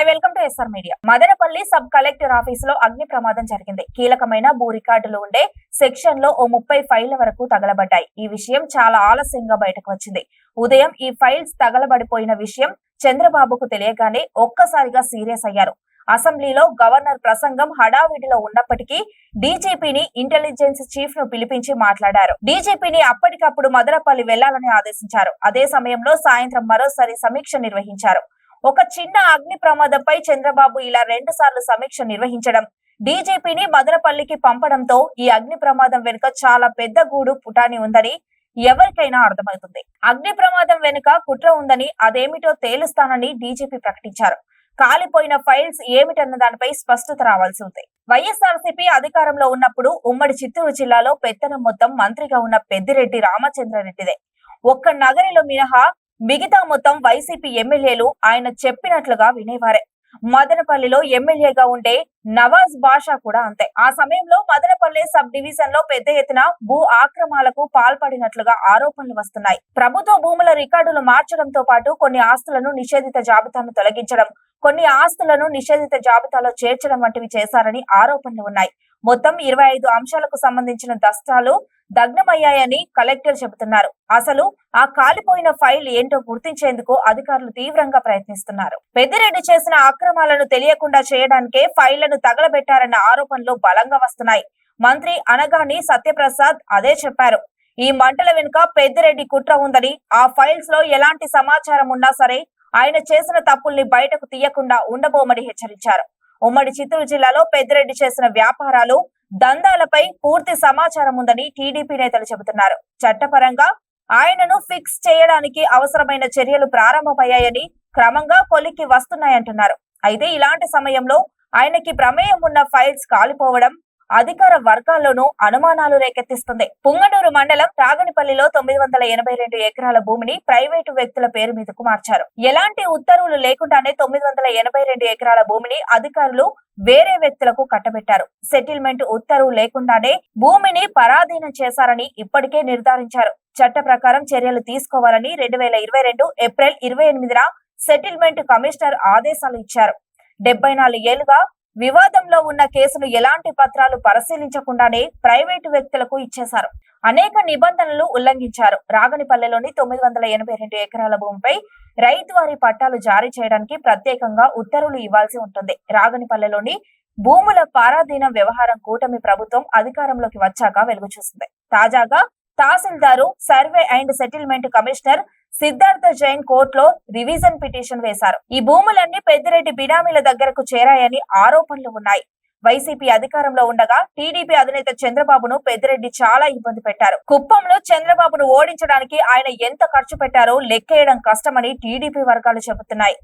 Hi welcome to SR media. Madanapalle sub collector ఆఫీస్లో అగ్ని ప్రమాదం జరిగింది. కీలకమైన భూ రికార్డులు ఉండే సెక్షన్లో ఓ ముప్పై ఫైళ్ళ వరకు తగలబడ్డాయి. ఈ విషయం చాలా ఆలస్యంగా బయటకు వచ్చింది. ఉదయం ఈ ఫైల్స్ తగలబడిపోయిన విషయం చంద్రబాబుకు తెలియగానే ఒక్కసారిగా సీరియస్ అయ్యారు. అసెంబ్లీలో గవర్నర్ ప్రసంగం హడావిడిలో ఉన్నప్పటికీ డీజీపీని ఇంటెలిజెన్స్ చీఫ్ను పిలిపించి మాట్లాడారు. డీజీపీని అప్పటికప్పుడు మదనపల్లి వెళ్ళాలని ఆదేశించారు. అదే సమయంలో సాయంత్రం మరోసారి సమీక్ష నిర్వహించారు. ఒక చిన్న అగ్ని ప్రమాదంపై చంద్రబాబు ఇలా రెండు సార్లు సమీక్ష నిర్వహించడం డీజీపీని మదనపల్లికి పంపడంతో ఈ అగ్ని ప్రమాదం వెనుక చాలా పెద్ద గూడు పుటాని ఉందని ఎవరికైనా అర్థమవుతుంది. అగ్ని ప్రమాదం వెనుక కుట్ర ఉందని అదేమిటో తేలుస్తానని డీజీపీ ప్రకటించారు. కాలిపోయిన ఫైల్స్ ఏమిటన్న దానిపై స్పష్టత రావాల్సి ఉంది. వైఎస్ఆర్సీపీ అధికారంలో ఉన్నప్పుడు ఉమ్మడి చిత్తూరు జిల్లాలో పెత్తనం మొత్తం మంత్రిగా ఉన్న పెద్దిరెడ్డి రామచంద్రారెడ్డిదే. ఒక్క నగరిలో మినహా మిగతా మొత్తం వైసీపీ ఎమ్మెల్యేలు ఆయన చెప్పినట్లుగా వినేవారే. మదనపల్లిలో ఎమ్మెల్యేగా ఉండే నవాజ్ బాషా కూడా అంతే. ఆ సమయంలో మదనపల్లి సబ్ డివిజన్లో పెద్ద ఎత్తున భూ ఆక్రమాలకు పాల్పడినట్లుగా ఆరోపణలు వస్తున్నాయి. ప్రభుత్వ భూముల రికార్డులు మార్చడంతో పాటు కొన్ని ఆస్తులను నిషేధిత జాబితాను తొలగించడం కొన్ని ఆస్తులను నిషేధిత జాబితాలో చేర్చడం వంటివి చేశారని ఆరోపణలు ఉన్నాయి. మొత్తం ఇరవై ఐదు అంశాలకు సంబంధించిన దస్తాలు దగ్నమయ్యాయని కలెక్టర్ చెబుతున్నారు. అసలు ఆ కాలిపోయిన ఫైల్ ఏంటో గుర్తించేందుకు అధికారులు తీవ్రంగా ప్రయత్నిస్తున్నారు. పెద్దిరెడ్డి చేసిన అక్రమాలను తెలియకుండా చేయడానికే ఫైళ్ళను తగలబెట్టారన్న ఆరోపణలు బలంగా వస్తున్నాయి. మంత్రి అనగాని సత్యప్రసాద్ అదే చెప్పారు. ఈ మంటల వెనుక పెద్దిరెడ్డి కుట్ర ఉందని ఆ ఫైల్స్లో ఎలాంటి సమాచారం ఉన్నా సరే ఆయన చేసిన తప్పుల్ని బయటకు తీయకుండా ఉండబోమని హెచ్చరించారు. ఉమ్మడి చిత్తూరు జిల్లాలో పెద్దిరెడ్డి చేసిన వ్యాపారాలు దందాలపై పూర్తి సమాచారం ఉందని టీడీపీ నేతలు చెబుతున్నారు. చట్టపరంగా ఆయనను ఫిక్స్ చేయడానికి అవసరమైన చర్యలు ప్రారంభమయ్యాయని క్రమంగా కొలిక్కి వస్తున్నాయంటున్నారు. అయితే ఇలాంటి సమయంలో ఆయనకి ప్రమేయం ఉన్న ఫైల్స్ కాలిపోవడం అధికార వర్గాల్లోనూ అనుమానాలు రేకెత్తిస్తుంది. పుంగనూరు మండలం రాగనిపల్లిలో తొమ్మిది వందల ఎనభై రెండు ఎకరాల భూమిని ప్రైవేటు వ్యక్తుల పేరు మీదకు మార్చారు. ఎలాంటి ఉత్తర్వులు లేకుండానే తొమ్మిది వందల ఎనభై రెండు ఎకరాల భూమిని అధికారులు వేరే వ్యక్తులకు కట్టబెట్టారు. సెటిల్మెంట్ ఉత్తర్వు లేకుండానే భూమిని పరాధీనం చేశారని ఇప్పటికే నిర్ధారించారు. చట్ట ప్రకారం చర్యలు తీసుకోవాలని రెండు వేల ఇరవై రెండు ఏప్రిల్ ఇరవై ఎనిమిదిన సెటిల్మెంట్ కమిషనర్ ఆదేశాలు ఇచ్చారు. డెబ్బై నాలుగు ఏళ్ళుగా వివాదంలో ఉన్న కేసును ఎలాంటి పత్రాలు పరిశీలించకుండానే ప్రైవేటు వ్యక్తులకు ఇచ్చేశారు. అనేక నిబంధనలు ఉల్లంఘించారు. రాగనిపల్లెలోని తొమ్మిది వందల ఎనభై రెండు ఎకరాల భూమిపై రైతు వారి పట్టాలు జారీ చేయడానికి ప్రత్యేకంగా ఉత్తర్వులు ఇవ్వాల్సి ఉంటుంది. రాగనిపల్లెలోని భూముల పారాధీనం వ్యవహారం కూటమి ప్రభుత్వం అధికారంలోకి వచ్చాక వెలుగు చూసింది తాజాగా tahsildar survey and settlement commissioner Siddhartha Jain కోర్టులో రివిజన్ పిటిషన్ వేశారు. ఈ భూములన్నీ పెద్దిరెడ్డి బినామీల దగ్గరకు చేరాయని ఆరోపణలు ఉన్నాయి. వైసీపీ అధికారంలో ఉండగా టీడీపీ అధినేత చంద్రబాబును పెద్దిరెడ్డి చాలా ఇబ్బంది పెట్టారు. కుప్పంలో చంద్రబాబును ఓడించడానికి ఆయన ఎంత ఖర్చు పెట్టారో లెక్కేయడం కష్టమని టీడీపీ వర్గాలు చెబుతున్నాయి.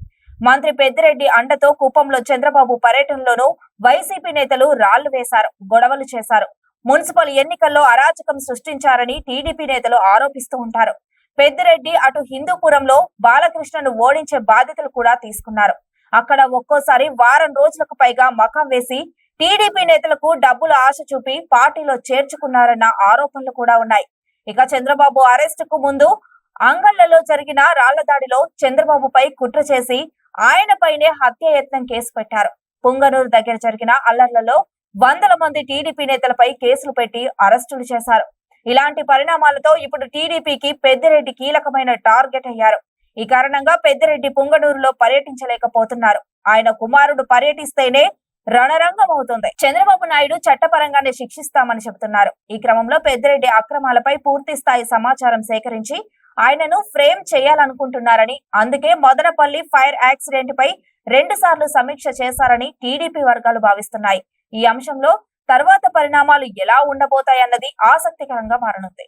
మంత్రి పెద్దిరెడ్డి అండతో కుప్పంలో చంద్రబాబు పర్యటనలోనూ వైసీపీ నేతలు రాళ్ళు వేశారు గొడవలు చేశారు. మున్సిపల్ ఎన్నికల్లో అరాచకం సృష్టించారని టీడీపీ నేతలు ఆరోపిస్తూ ఉంటారు. పెద్దిరెడ్డి అటు హిందూపురంలో బాలకృష్ణను ఓడించే బాధ్యతలు కూడా తీసుకున్నారు. అక్కడ ఒక్కోసారి వారం రోజులకు పైగా మకం వేసి టీడీపీ నేతలకు డబ్బులు ఆశ చూపి పార్టీలో చేర్చుకున్నారన్న ఆరోపణలు కూడా ఉన్నాయి. ఇక చంద్రబాబు అరెస్ట్కు ముందు అంగళ్ళలో జరిగిన రాళ్ళ దాడిలో చంద్రబాబుపై కుట్ర చేసి ఆయనపైనే హత్యాయత్నం కేసు పెట్టారు. పుంగనూరు దగ్గర జరిగిన అల్లర్లలో వందల మంది టీడీపీ నేతలపై కేసులు పెట్టి అరెస్టులు చేశారు. ఇలాంటి పరిణామాలతో ఇప్పుడు టీడీపీకి పెద్దిరెడ్డి కీలకమైన టార్గెట్ అయ్యారు. ఈ కారణంగా పెద్దిరెడ్డి పుంగనూరులో పర్యటించలేకపోతున్నారు. ఆయన కుమారుడు పర్యటిస్తేనే రణరంగం అవుతుంది. చంద్రబాబు నాయుడు చట్టపరంగానే శిక్షిస్తామని చెబుతున్నారు. ఈ క్రమంలో పెద్దిరెడ్డి అక్రమాలపై పూర్తి స్థాయి సమాచారం సేకరించి ఆయనను ఫ్రేమ్ చేయాలనుకుంటున్నారని అందుకే మదనపల్లి ఫైర్ యాక్సిడెంట్ పై రెండు సార్లు సమీక్ష చేశారని టీడీపీ వర్గాలు భావిస్తున్నాయి. ఈ అంశంలో తర్వాత పరిణామాలు ఎలా ఉండబోతాయన్నది ఆసక్తికరంగా మారనుంది.